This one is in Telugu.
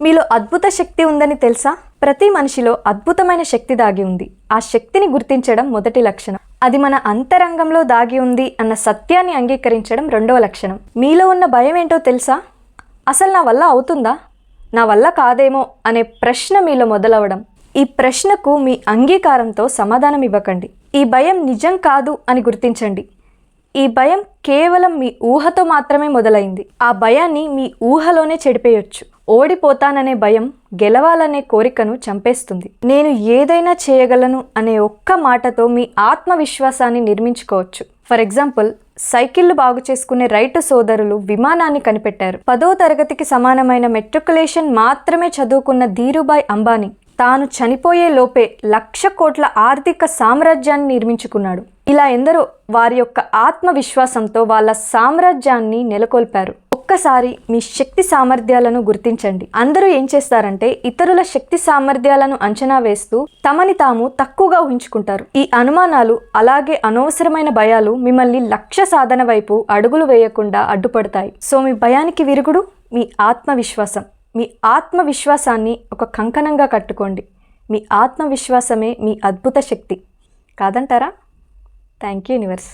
మీలో అద్భుత శక్తి ఉందని తెలుసా? ప్రతి మనిషిలో అద్భుతమైన శక్తి దాగి ఉంది. ఆ శక్తిని గుర్తించడం మొదటి లక్షణం. అది మన అంతరంగంలో దాగి ఉంది అన్న సత్యాన్ని అంగీకరించడం రెండవ లక్షణం. మీలో ఉన్న భయం ఏంటో తెలుసా? అసలు నా వల్ల అవుతుందా? నా వల్ల కాదేమో అనే ప్రశ్న మీలో మొదలవడం. ఈ ప్రశ్నకు మీ అంగీకారంతో సమాధానం ఇవ్వకండి. ఈ భయం నిజం కాదు అని గుర్తించండి. ఈ భయం కేవలం మీ ఊహతో మాత్రమే మొదలైంది. ఆ భయాన్ని మీ ఊహలోనే చెడిపేయొచ్చు. ఓడిపోతాననే భయం గెలవాలనే కోరికను చంపేస్తుంది. నేను ఏదైనా చేయగలను అనే ఒక్క మాటతో మీ ఆత్మవిశ్వాసాన్ని నిర్మించుకోవచ్చు. ఫర్ ఎగ్జాంపుల్ సైకిళ్ళు బాగు చేసుకునే రైటు సోదరులు విమానాన్ని కనిపెట్టారు. పదో తరగతికి సమానమైన మెట్రికులేషన్ మాత్రమే చదువుకున్న ధీరుభాయ్ అంబానీ తాను చనిపోయే లోపే లక్ష కోట్ల ఆర్థిక సామ్రాజ్యాన్ని నిర్మించుకున్నాడు. ఇలా ఎందరో వారి యొక్క ఆత్మవిశ్వాసంతో వాళ్ళ సామ్రాజ్యాన్ని నెలకొల్పారు. ఒక్కసారి మీ శక్తి సామర్థ్యాలను గుర్తించండి. అందరూ ఏం చేస్తారంటే ఇతరుల శక్తి సామర్థ్యాలను అంచనా వేస్తూ తమని తాము తక్కువగా ఊహించుకుంటారు. ఈ అనుమానాలు అలాగే అనవసరమైన భయాలు మిమ్మల్ని లక్ష్య సాధన వైపు అడుగులు వేయకుండా అడ్డుపడతాయి. సో మీ భయానికి విరుగుడు మీ ఆత్మవిశ్వాసం. మీ ఆత్మవిశ్వాసాన్ని ఒక కంకణంగా కట్టుకోండి. మీ ఆత్మవిశ్వాసమే మీ అద్భుత శక్తి. కాదంటారా? Thank you universe